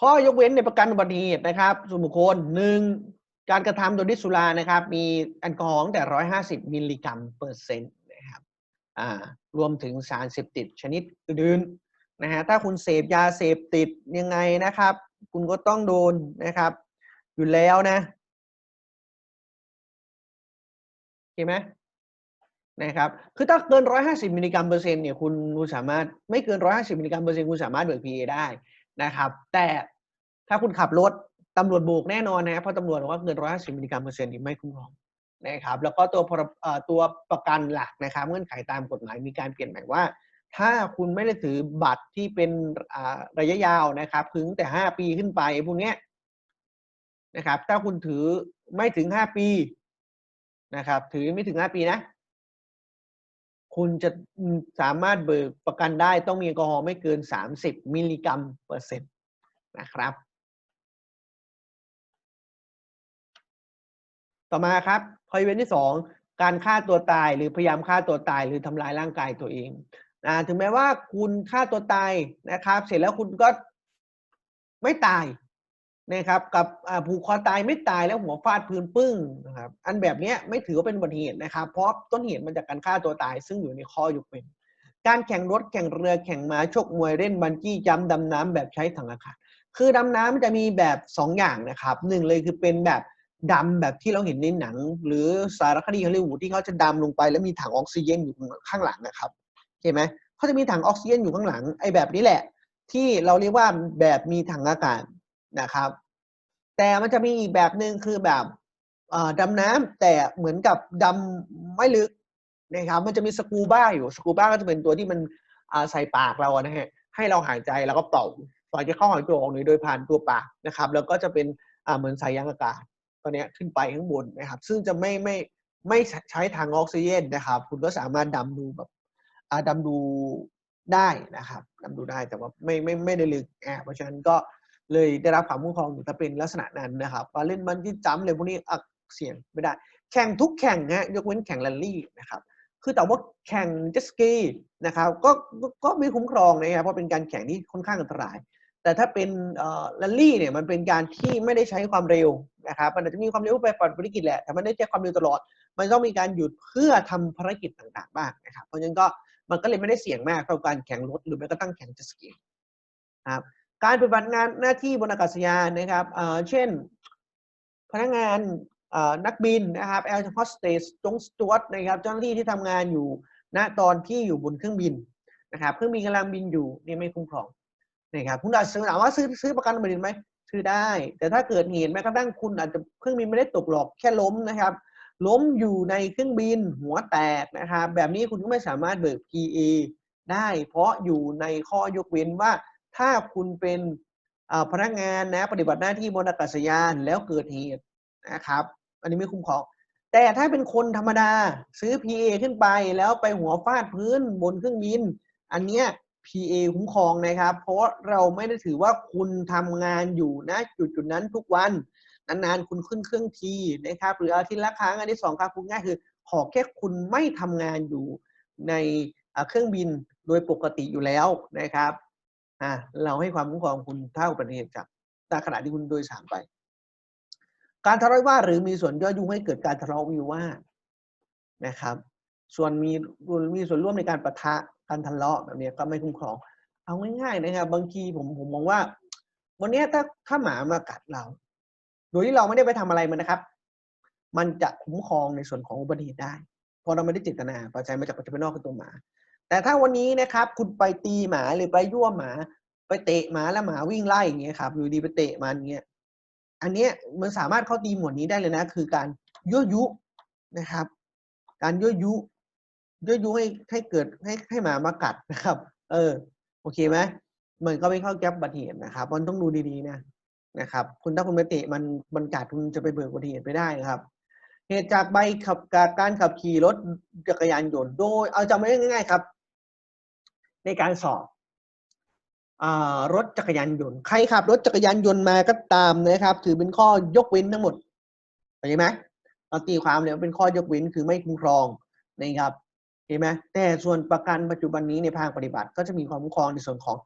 ข้อยกเว้นในประกันอุบัติเหตุนะครับส่วนบุคคลหนึ่งการกระทำโดยดิสุรานะครับ มีแอลกอฮอล์ตั้งแต่150มิลลิกรัมเปอร์เซ็นต์นะครับอ่ารวมถึงสารเสพติดชนิดอื่นๆนะฮะถ้าคุณเสพยาเสพติดยังไงนะครับ คุณก็ต้องโดนนะครับ อยู่แล้วนะโอเคไหมนะครับ คือถ้าเกิน 150 มิลลิกรัมเปอร์เซ็นต์เนี่ยคุณคุณสามารถไม่เกิน 150 มิลลิกรัมเปอร์เซ็นต์คุณสามารถเบิก PA ได้ นะครับ แต่ถ้าคุณขับรถตำรวจโบกแน่นอนนะเพราะตำรวจบอกว่าเกิน150มิลลิกรัมเปอร์เซ็นต์นี่ไม่คุ้มครองนะครับ แล้วก็ตัวพอตัวประกันหลักนะครับ เงื่อนไขตามกฎหมายมีการเปลี่ยนใหม่ว่า ถ้าคุณไม่ได้ถือบัตรที่เป็นระยะยาวนะครับถึงแต่5ปีขึ้นไปพวกนี้นะครับ ถ้าคุณถือไม่ถึง5ปีนะครับ ถือไม่ถึง5ปีนะ คุณจะสามารถเบิกประกันได้ต้องมีแอลกอฮอล์ไม่เกิน 30 มิลลิกรัมเปอร์เซ็นต์นะครับ ต่อมาครับพอยเว้นที่ 2 การฆ่าตัวตายหรือพยายามฆ่าตัวตายหรือทำลายร่างกายตัวเองนะถึงแม้ว่าคุณฆ่าตัวตายนะครับ เสร็จแล้วคุณก็ไม่ตาย นะครับกับผูกคอตายไม่ตายแล้วหัวฟาดพื้นปึ้งนะครับอันแบบนี้ไม่ถือว่าเป็นอุบัติเหตุนะครับ เพราะต้นเหตุมาจากการฆ่าตัวตาย ซึ่งอยู่ในข้อยกเว้นการแข่งรถแข่งเรือแข่งม้าชกมวยเล่นบันจี้จัมดำน้ำแบบใช้ถังอากาศคือดำน้ำมันจะมีแบบสองอย่างนะครับหนึ่งเลยคือเป็นแบบดำแบบที่เราเห็นในหนัง หรือสารคดีฮอลลีวูดที่เขาจะดำลงไปแล้วมีถังออกซิเจนอยู่ข้างหลังนะครับเห็นไหมเขาจะมีถังออกซิเจนอยู่ข้างหลังไอ้แบบนี้แหละ ที่เราเรียกว่าแบบมีถังอากาศ นะครับ แต่มันจะมีอีกแบบหนึ่งคือแบบดำน้ำแต่เหมือนกับดำไม่ลึกนะครับ มันจะมีสกูบ้าอยู่สกูบ้าก็จะเป็นตัวที่มันใส่ปากเรานะฮะให้เราหายใจแล้วก็เป่าปล่อยจะเข้าหายใจออกโดยผ่านตัวปากนะครับ แล้วก็จะเป็นเหมือนสายยางอากาศตัวนี้ขึ้นไปข้างบนนะครับ ซึ่งจะไม่ไม่ไม่ใช้ทางออกซิเจนนะครับ คุณก็สามารถดำดูแบบอ่าดำดูได้นะครับดำดูได้แต่ว่าไม่ไม่ไม่ได้ลึกอ่าเพราะฉะนั้นก็ เลยได้รับความคุ้มครองอยู่ถ้าเป็นลักษณะนั้นนะครับมาเล่นมันที่จ้ำเลยพวกนี้อักเสียงไม่ได้ แข่งทุกแข่งนะฮะยกเว้นแข่งแรลลี่นะครับคือแต่ว่าแข่งเจสกีนะครับก็ก็ก็ไม่คุ้มครองนะครับเพราะเป็นการแข่งที่ค่อนข้างอันตราย แต่ถ้าเป็นแรลลี่เนี่ยมันเป็นการที่ไม่ได้ใช้ความเร็วนะครับมันอาจจะมีความเร็วไปปฏิภารกิจแหละแต่มันไม่ได้ใช้ความเร็วตลอด มันต้องมีการหยุดเพื่อทำภารกิจต่างๆบ้างนะครับเพราะฉะนั้นก็มันก็เลยไม่ได้เสี่ยงมากเท่าการแข่งรถหรือแม้กระทั่งแข่งเจสกีครับ การปฏิบัติงานหน้าที่บนอากาศยานนะครับเช่น พนักงานนักบินนะครับแอร์โฮสเตสจงสจวตนะครับเจ้าหน้าที่ที่ทำงานอยู่ณตอนที่อยู่บนเครื่องบินนะครับเครื่องบินกำลังบินอยู่นี่ไม่คุ้มครองนะครับคุณอาจจะถามว่าซื้อซื้อประกันอุบัติเหตุไหมซื้อได้ แต่ถ้าเกิดเหตุแม้กระทั่งคุณอาจจะเครื่องบินไม่ได้ตกหรอกแค่ล้มนะครับ ล้มอยู่ในเครื่องบินหัวแตกนะครับแบบนี้คุณก็ไม่สามารถเบิก PA ได้ เพราะอยู่ในข้อยกเว้นว่า ถ้าคุณเป็นพนักงานนะปฏิบัติหน้าที่บนอากาศยานแล้วเกิดเหตุนะครับ อันนี้ไม่คุ้มครอง แต่ถ้าเป็นคนธรรมดาซื้อ PA ขึ้นไปแล้วไปหัวฟาดพื้นบนเครื่องบิน อันเนี้ย PA คุ้มครองนะครับ เพราะเราไม่ได้ถือว่าคุณทำงานอยู่นะจุดจุดนั้นทุกวันนานๆคุณขึ้นเครื่องทีนะครับ หรืออาทิตย์ละครั้งอันที่สองครับคุณง่ายคือ ขอแค่คุณไม่ทำงานอยู่ในเครื่องบินโดยปกติอยู่แล้วนะครับ อ่าเราให้ความคุ้มครองคุณเท่าอุบัติเหตุจากในขณะที่คุณโดยสารไป การทะเลาะวิวาทหรือมีส่วนย่อยุ่งให้เกิดการทะเลาะวิวาทนะครับ ส่วนมีมีส่วนร่วมในการประทะการทะเลาะแบบนี้ก็ไม่คุ้มครอง เอาง่ายๆนะครับ บางทีผมผมมองว่า วันนี้ถ้าถ้าหมามากัดเรา โดยที่เราไม่ได้ไปทำอะไรมันนะครับ มันจะคุ้มครองในส่วนของอุบัติเหตุได้พราะเราไม่ได้เจตนาปัจจัยมาจากปัจจัยภายนอกคือตัวหมา แต่ถ้าวันนี้นะครับ คุณไปตีหมาหรือไปยั่วหมา ไปเตะหมาแล้วหมาวิ่งไล่อย่างเงี้ยครับอยู่ดีไปเตะมันเงี้ยอันเนี้ยมันสามารถเข้าตีหมวดนี้ได้เลยนะ คือการยั่วยุนะครับ การยั่วยุยั่วยุให้ให้เกิดให้ให้หมามากัดนะครับ เออ โอเคไหมมันก็ไม่เข้าแก๊ปบัติเหตุนะครับ มันต้องดูดีๆนะนะครับ คุณถ้าคุณไปเตะมันมันกัดคุณจะไปเบิกบัติเหตุไปได้นะครับ เหตุจากใบขับการขับขี่รถจักรยานยนต์โดย เอาจำไว้ง่ายๆครับ ในการสอบรถจักรยานยนต์ใครขับรถจักรยานยนต์มาก็ตามนะครับ ถือเป็นข้อยกเว้นทั้งหมดเข้าใจไหมเราตีความเลยว่าเป็นข้อยกเว้นคือไม่คุ้มครองนะครับเห็นไหมแต่ส่วนประกันปัจจุบันนี้ในภาคปฏิบัติ ก็จะมีความคุ้มครองในส่วนของ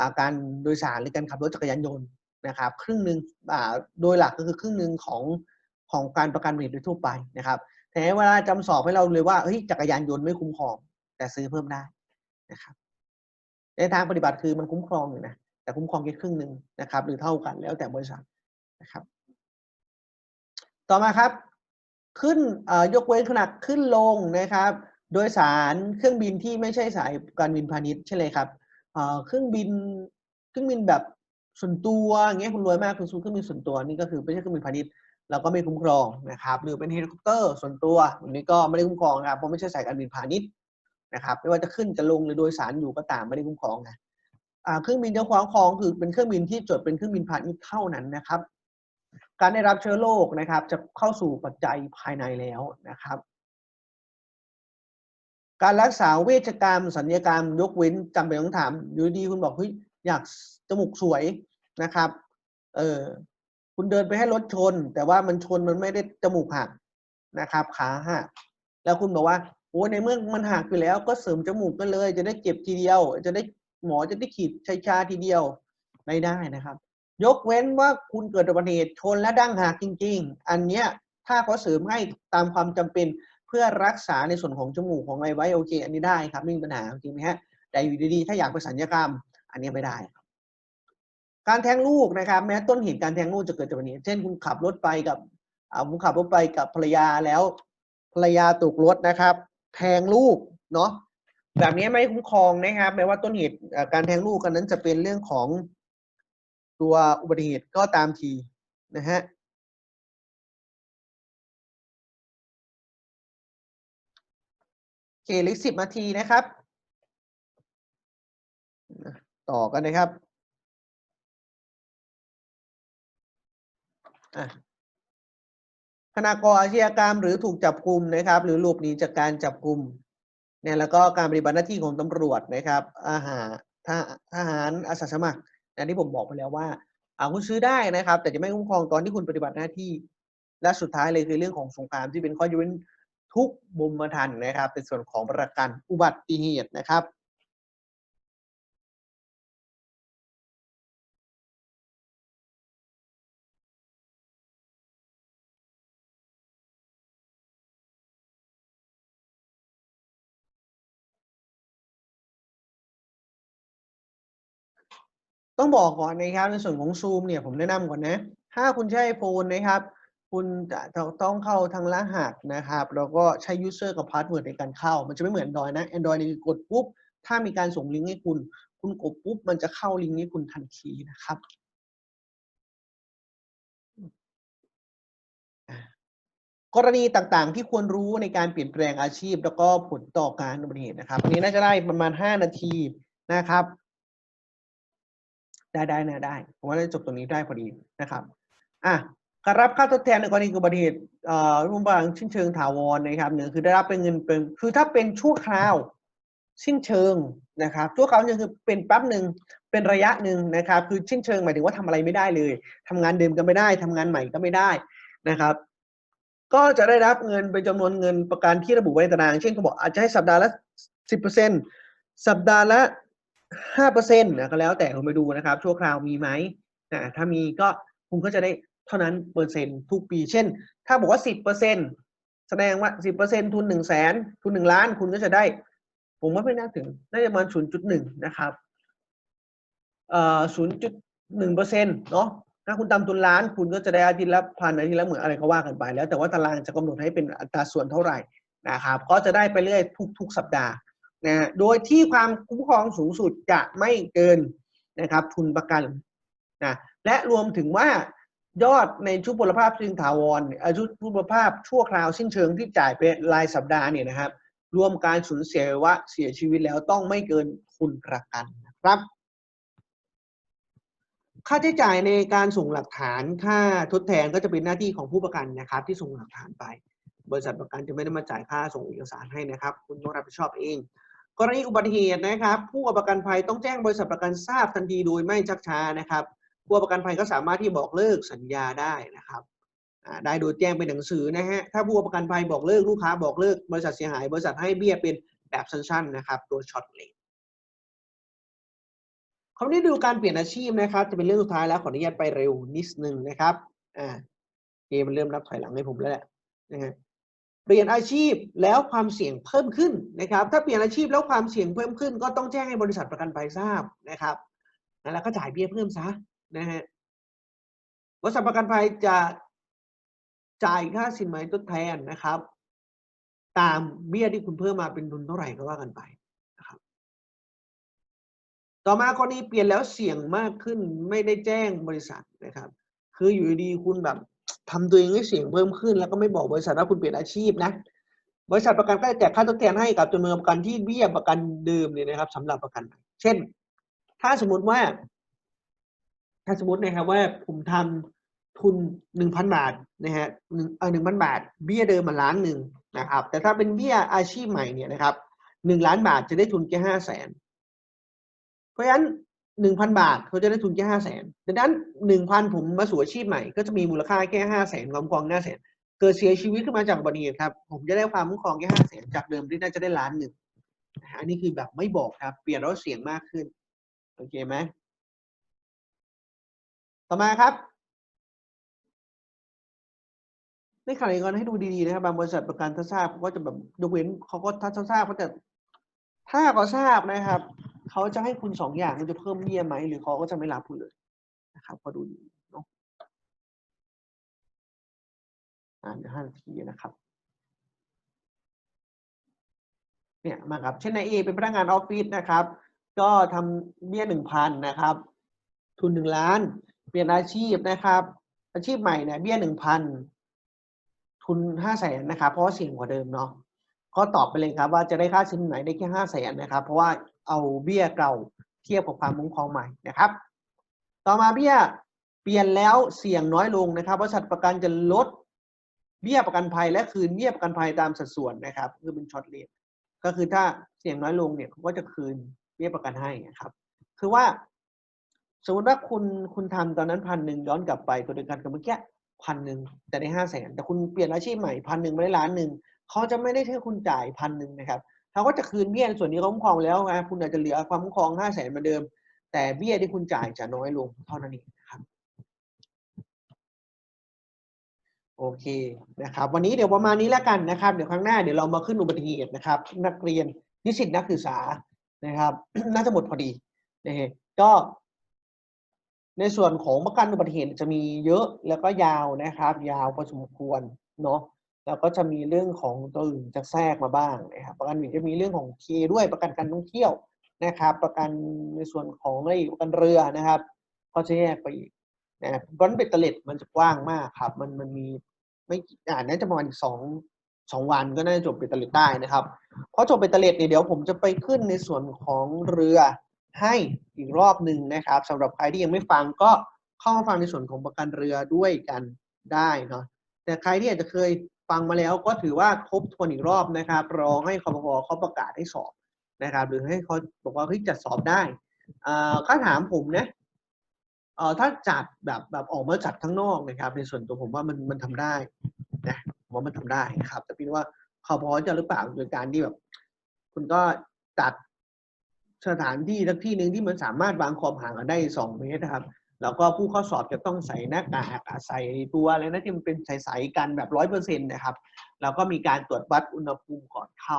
อาการโดยสารหรือการขับรถจักรยานยนต์นะครับ ครึ่งหนึ่งโดยหลักก็คือครึ่งหนึ่งของของการประกันภัยโดยทั่วไปนะครับแต่เวลาจำสอบให้เราเลยว่าเฮ้ยจักรยานยนต์ไม่คุ้มครอง แต่ซื้อเพิ่มได้นะครับ ในทางปฏิบัติคือมันคุ้มครองอยู่นะแต่คุ้มครองแค่ครึ่งหนึ่งนะครับ หรือเท่ากันแล้วแต่บริษัทนะครับ ต่อมาครับ ขึ้นยกเว้นขนาดขึ้นลงนะครับ โดยสารเครื่องบินที่ไม่ใช่สายการบินพาณิชย์ใช่เลยครับเครื่องบินเครื่องบินแบบส่วนตัวเงี้ยคุณรวยมากคุณซื้อเครื่องบินส่วนตัวนี่ก็คือไม่ใช่เครื่องบินพาณิชย์เราก็ไม่คุ้มครองนะครับ หรือเป็นเฮลิคอปเตอร์ส่วนตัวอันนี้ก็ไม่ได้คุ้มครองนะครับเพราะไม่ใช่สายการบินพาณิชย์ นะครับไม่ว่าจะขึ้นจะลงหรือโดยสารอยู่ก็ตามไม่ได้คุ้มครองนะเครื่องบินเจ้าของครองคือเป็นเครื่องบินที่จดเป็นเครื่องบินพาณิชย์เท่านั้นนะครับ การได้รับเชื้อโรคนะครับ จะเข้าสู่ปัจจัยภายในแล้วนะครับ การรักษาเวชกรรมสัญญกรรม ยกเว้นจำเป็นต้องถามอยู่ดีคุณบอกเฮ้ยอยากจมูกสวยนะครับ เออคุณเดินไปให้รถชน แต่ว่ามันชนมันไม่ได้จมูกหักนะครับ ขาหักแล้วคุณบอกว่า โอ้ในเมื่อมันหักไปแล้วก็เสริมจมูกกันเลย จะได้เก็บทีเดียว จะได้หมอจะได้ขีดชัยชาทีเดียวไม่ได้นะครับ ยกเว้นว่าคุณเกิดอุบัติเหตุชนและดั้งหักจริง ๆ อันเนี้ยถ้าเขาเสริมให้ตามความจำเป็นเพื่อรักษาในส่วนของจมูกของอะไรไว้โอเค อันนี้ได้ครับไม่มีปัญหาจริงไหมฮะแต่อยู่ดีๆถ้าอยากไปสัญญกรรม อันนี้ไม่ได้ การแทงลูกนะครับ แม้ต้นเหตุการแทงลูกจะเกิดจากวันนี้เช่นคุณขับรถไปกับผมขับรถไปกับภรรยาแล้วภรรยาตกรถนะครับ แทงลูกเนาะแบบนี้ไม่คุ้มครองนะครับแม้ว่าต้นเหตุการแทงลูกกันนั้นจะเป็นเรื่องของตัวอุบัติเหตุก็ตามทีนะฮะเคลิกสิบนาทีนะครับ ต่อกันนะครับ ขณะก่ออาชญากรรม หรือถูกจับกลุ่มนะครับ หรือหลบหนีจากการจับกลุ่มเนี่ยแล้วก็การปฏิบัติหน้าที่ของตำรวจนะครับอาหารทหารอาสาสมัครอันที่ผมบอกไปแล้วว่าอาคุณซื้อได้นะครับ แต่จะไม่คุ้มครองตอนที่คุณปฏิบัติหน้าที่ และสุดท้ายเลยคือเรื่องของสงครามที่เป็นข้อยกเว้นทุกบุมทันนะครับ เป็นส่วนของประกันอุบัติเหตุนะครับ ต้องบอกก่อนนะครับในส่วนของซูมเนี่ยผมแนะนำก่อนนะ ถ้าคุณใช้โฟนนะครับ คุณจะต้องเข้าทางรหัสนะครับแล้วก็ใช้ user กับ password ในการเข้า มันจะไม่เหมือน Android นะ Android นี่กดปุ๊บ ถ้ามีการส่งลิงก์ให้คุณ คุณกดปุ๊บ มันจะเข้าลิงก์ให้คุณทันทีนะครับกรณีต่างๆ ที่ควรรู้ในการเปลี่ยนแปลงอาชีพ แล้วก็ผลต่อการอุบัติเหตุนะครับอันนี้น่าจะได้ประมาณ 5 นาทีนะครับ ได้ได้นะได้ผมว่าจะจบตรงนี้ได้พอดีนะครับอะการรับค่าทดแทนในกรณีอุบัติเหตุเอ่อรุนแรงชิ้นเชิงถาวรนะครับหนึ่งคือได้รับเป็นเงินเป็นคือถ้าเป็นชั่วคราวชิ้นเชิงนะครับชั่วคราวนึงคือเป็นแป๊บหนึ่งเป็นระยะหนึ่งนะครับ คือชิ้นเชิงหมายถึงว่าทำอะไรไม่ได้เลยทำงานเดิมก็ไม่ได้ทำงานใหม่ก็ไม่ได้นะครับก็จะได้รับเงินเป็นจำนวนเงินประกันที่ระบุไว้ในตาราง เช่นเขาบอกอาจจะให้สัปดาห์ละสิบเปอร์เซ็นสัปดาห์ละ ห้าเปอร์เซ็นต์นะก็แล้วแต่คุณไปดูนะครับ ชั่วคราวมีไหมนะถ้ามีก็คุณก็จะได้เท่านั้นเปอร์เซ็นต์ทุกปี เช่น ถ้าบอกว่าสิบเปอร์เซ็นต์แสดงว่าสิบเปอร์เซ็นต์ทุนหนึ่งแสนทุนหนึ่งล้านคุณก็จะได้ ผมว่าไม่น่าถึงน่าจะประมาณศูนย์จุดหนึ่งนะครับเอ่อศูนย์จุดหนึ่งเปอร์เซ็นต์เนาะถ้าคุณตามทุนล้าน คุณก็จะได้อาทิตย์ละพันอาทิตย์ละหมื่นอะไรก็ว่ากันไป แล้วแต่ว่าตารางจะกำหนดให้เป็นอัตราส่วนเท่าไหร่นะครับก็จะได้ไปเรื่อยทุก ๆ สัปดาห์ นะโดยที่ความคุ้มครองสูงสุดจะไม่เกินนะครับทุนประกันนะและรวมถึงว่ายอดในชุดพลภาพซึ่งถาวรชุดพลภาพชั่วคราวสิ้นเชิงที่จ่ายเป็นรายสัปดาห์เนี่ยนะครับ รวมการสูญเสียว่าเสียชีวิตแล้วต้องไม่เกินทุนประกันนะครับ ค่าใช้จ่ายในการส่งหลักฐานค่าทดแทนก็จะเป็นหน้าที่ของผู้ประกันนะครับ ที่ส่งหลักฐานไป บริษัทประกันจะไม่ได้มาจ่ายค่าส่งเอกสารให้นะครับ คุณต้องรับผิดชอบเอง กรณีอุบัติเหตุนะครับ ผู้ประกันภัยต้องแจ้งบริษัทประกันทราบทันทีโดยไม่ชักช้านะครับ ผู้ประกันภัยก็สามารถที่บอกเลิกสัญญาได้นะครับได้โดยแจ้งเป็นหนังสือนะฮะถ้าผู้ประกันภัยบอกเลิกลูกค้าบอกเลิกบริษัทเสียหายบริษัทให้เบี้ยเป็นแบบสั้นๆนะครับตัวช็อตเลทราวนี้ดูการเปลี่ยนอาชีพนะครับ จะเป็นเรื่องสุดท้ายแล้วขออนุญาตไปเร็วนิดนึงนะครับอ่าเกมมันเริ่มนับถอยหลังให้ผมแล้วแหละนะฮะ เปลี่ยนอาชีพแล้วความเสี่ยงเพิ่มขึ้นนะครับ ถ้าเปลี่ยนอาชีพแล้วความเสี่ยงเพิ่มขึ้น ก็ต้องแจ้งให้บริษัทประกันภัยทราบนะครับแล้วก็จ่ายเบี้ยเพิ่มซะนะฮะบริษัทประกันภัยจะจ่ายค่าสินไหมทดแทนนะครับ ตามเบี้ยที่คุณเพิ่มมาเป็นทุนเท่าไหร่ก็ว่ากันไปนะครับ ต่อมากรณีเปลี่ยนแล้วเสี่ยงมากขึ้นไม่ได้แจ้งบริษัทนะครับ คืออยู่ดีๆคุณแบบ ทำตัวเองให้เสี่ยงเพิ่มขึ้น แล้วก็ไม่บอกบริษัทว่าคุณเปลี่ยนอาชีพนะบริษัทประกันก็จะแจกค่าทดแทนให้กับจำนวนประกันที่เบี้ยประกันเดิมเนี่ยนะครับสำหรับประกัน เช่น ถ้าสมมติว่า ถ้าสมมตินะครับว่าผมทำทุนหนึ่งพันบาทนะฮะหนึ่งเออหนึ่งพันบาท เบี้ยเดิมมาล้านหนึ่งนะครับ แต่ถ้าเป็นเบี้ยอาชีพใหม่เนี่ยนะครับหนึ่งล้านบาทจะได้ทุนแค่ห้าแสนเพราะฉะนั้น หนึ่งพันบาทเขาจะได้ทุนแค่ห้าแสนดังนั้นหนึ่งพันผมมาสู่อาชีพใหม่ก็จะมีมูลค่าแค่ห้าแสนความครองห้าแสนเกิดเสียชีวิตขึ้นมาจากอุบัติเหตุครับผมจะได้ความคุ้มครองแค่ห้าแสนจากเดิมที่น่าจะได้ล้านหนึ่งอันนี้คือแบบไม่บอกครับ เปลี่ยนแล้วเสี่ยงมากขึ้นโอเคไหมต่อมาครับในขณะเดียวกันให้ดูดีๆนะครับบางบริษัทประกันถ้าทราบเขาก็จะแบบยกเว้นเขาก็ถ้าทราบเขาจะถ้าเขาทราบนะครับ เขาจะให้คุณสองอย่างคุณจะเพิ่มเบี้ยไหมหรือเขาก็จะไม่รับคุณเลยนะครับก็ดูดีเนาะอ่านห้านาทีนะครับเนี่ยมาครับเช่นนายเอเป็นพนักงานออฟฟิศนะครับ ก็ทำเบี้ยหนึ่งพันนะครับ ทุนหนึ่งล้าน เปลี่ยนอาชีพนะครับ อาชีพใหม่เนี่ยเบี้ยหนึ่งพันทุนห้าแสนนะครับ เพราะเสี่ยงกว่าเดิมเนาะ ก็ตอบไปเลยครับว่าจะได้ค่าสินไหนได้แค่ห้าแสนนะครับ เพราะว่าเอาเบี้ยเก่าเทียบกับความคุ้มครองใหม่นะครับ ต่อมาเบี้ยเปลี่ยนแล้วเสี่ยงน้อยลงนะครับบริษัทประกันจะลดเบี้ยประกันภัยและคืนเบี้ยประกันภัยตามสัดส่วนนะครับ คือเป็นช็อตเลทก็คือถ้าเสี่ยงน้อยลงเนี่ยเขาก็จะคืนเบี้ยประกันให้นะครับ คือว่า สมมติว่าคุณคุณทำตอนนั้นพันหนึ่งย้อนกลับไปตัวเดียวกันกับเมื่อกี้พันหนึ่งแต่ได้ห้าแสนแต่คุณเปลี่ยนอาชีพใหม่พันหนึ่งไม่ได้ล้านหนึ่ง เขาจะไม่ได้ให้คุณจ่ายพันหนึ่งนะครับเขาก็จะคืนเบี้ยในส่วนนี้เขาคุ้มครองแล้วนะคุณอาจจะเหลือความคุ้มครองห้าแสนเหมือนเดิม แต่เบี้ยที่คุณจ่ายจะน้อยลงเท่านั้นเองนะครับโอเคนะครับ วันนี้เดี๋ยวประมาณนี้แล้วกันนะครับ เดี๋ยวครั้งหน้าเดี๋ยวเรามาขึ้นอุบัติเหตุนะครับ นักเรียนนิสิตนักศึกษานะครับ น่าจะหมดพอดีนะฮะก็ ในส่วนของประกันอุบัติเหตุจะมีเยอะแล้วก็ยาวนะครับ ยาวพอสมควรเนาะ แล้วก็จะมีเรื่องของตัวอื่นจะแทรกมาบ้างนะครับ ประกันอื่นจะมีเรื่องของเคด้วยประกันการท่องเที่ยวนะครับ ประกันในส่วนของอะไรประกันเรือนะครับ ก็จะแยกไปอีกนะบอนเบตเตเลตมันจะกว้างมากครับ มันมันมีไม่อ่านน่าจะประมาณอีกสองสองวันก็น่าจะจบเบตเตเลตได้นะครับพอจบเบตเตเลตเนี่ยเดี๋ยวผมจะไปขึ้นในส่วนของเรือให้อีกรอบหนึ่งนะครับสำหรับใครที่ยังไม่ฟังก็เข้ามาฟังในส่วนของประกันเรือด้วยกันได้เนาะแต่ใครที่อาจจะเคย ฟังมาแล้วก็ถือว่าทบทวนอีกรอบนะครับรอให้คอพเขาประกาศให้สอบนะครับ หรือให้เขาบอกว่าเฮ้ยจัดสอบได้ถ้าถามผมนะเอ่อถ้าจัดแบบแบบออกมาจัดข้างนอกนะครับ ในส่วนตัวผมว่ามันมันทำได้นะผมว่ามันทำได้ครับ แต่พี่ว่าคอพจะหรือเปล่าโดยการที่แบบ คุณก็จัดสถานที่ทักที่หนึ่งที่มันสามารถวางความห่างกันได้สองเมตรนะครับ แล้วก็ผู้เข้าสอบจะต้องใส่หน้ากากใส่ตัวอะไรนะที่มันเป็นใสๆกันแบบร้อยเปอร์เซ็นต์นะครับ แล้วก็มีการตรวจวัดอุณหภูมิก่อนเข้า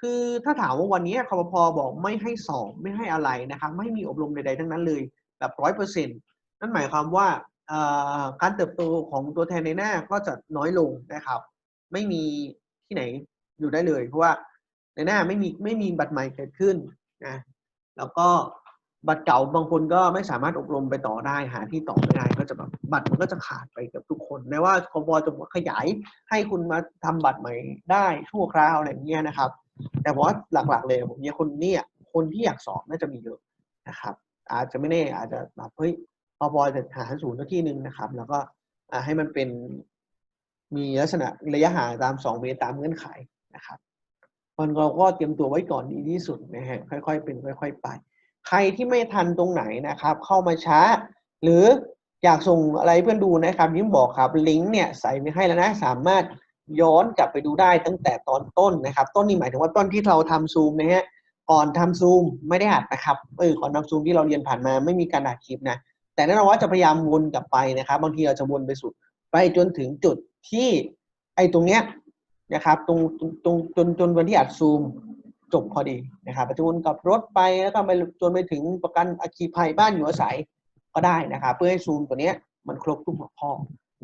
คือถ้าถามว่าวันนี้คอปพบอกไม่ให้สอบไม่ให้อะไรนะครับ ไม่มีอบรมใดๆทั้งนั้นเลยแบบร้อยเปอร์เซ็นต์นั่นหมายความว่าการเติบโตของตัวแทนในหน้าก็จะน้อยลงนะครับ ไม่มีที่ไหนอยู่ได้เลย เพราะว่าในหน้าไม่มีไม่มีบัตรใหม่เกิดขึ้นนะแล้วก็ บัตรเก่าบางคนก็ไม่สามารถอบรมไปต่อได้หาที่ต่อไม่ได้ก็จะแบบบัตรมันก็จะขาดไปกับทุกคนแม้ว่าคอบจะขยายให้คุณมาทำบัตรใหม่ได้ชั่วคราวอะไรอย่างเงี้ยนะครับ แต่ว่าหลักๆเลยผมเนี่ยคนเนี่ยคนที่อยากสอบน่าจะมีเยอะนะครับ อาจจะไม่แน่อาจจะแบบเฮ้ยพอพอจะหาศูนย์ที่หนึ่งนะครับ แล้วก็ให้มันเป็นมีลักษณะระยะห่างตามสองเมตรตามเงื่อนไขนะครับมันเราก็เตรียมตัวไว้ก่อนดีที่สุดนะฮะค่อยๆเป็นค่อย ๆ ไป ใครที่ไม่ทันตรงไหนนะครับ เข้ามาช้า หรืออยากส่งอะไรเพื่อนดูนะครับยิ้มบอกครับลิงก์เนี่ยใส่ไว้ให้แล้วนะสามารถย้อนกลับไปดูได้ตั้งแต่ตอนต้นนะครับ ต้นนี่หมายถึงว่าต้นที่เราทำซูมนะฮะก่อนทำซูมไม่ได้อัดนะครับเออก่อนทำซูมที่เราเรียนผ่านมาไม่มีการอัดคลิปนะแต่แน่นอนว่าจะพยายามวนกลับไปนะครับ บางทีเราจะวนไปสุด ไปจนถึงจุดที่ไอ้ตรงเนี้ยนะครับตรงตรงจนจนวันที่อัดซูม จบพอดีนะครับจะวนกลับรถไปแล้วก็ไปจนไปถึงประกันอัคคีภัยบ้านอยู่อาศัยก็ได้นะครับเพื่อให้ซูมตัวเนี้ยมันครบทุกหัวข้อ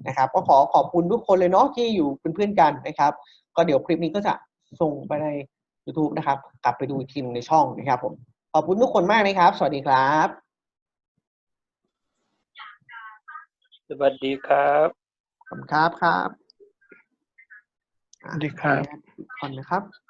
นะครับ ก็ขอขอบคุณทุกคนเลยเนาะที่อยู่เป็นเพื่อนกันนะครับ ก็เดี๋ยวคลิปนี้ก็จะส่งไปใน YouTube นะครับ กลับไปดูอีกทีหนึ่งในช่องนะครับผมขอบคุณทุกคนมากนะครับ สวัสดีครับ สวัสดีครับขอบคุณครับครับสวัสดีครับทุกคนนะครับ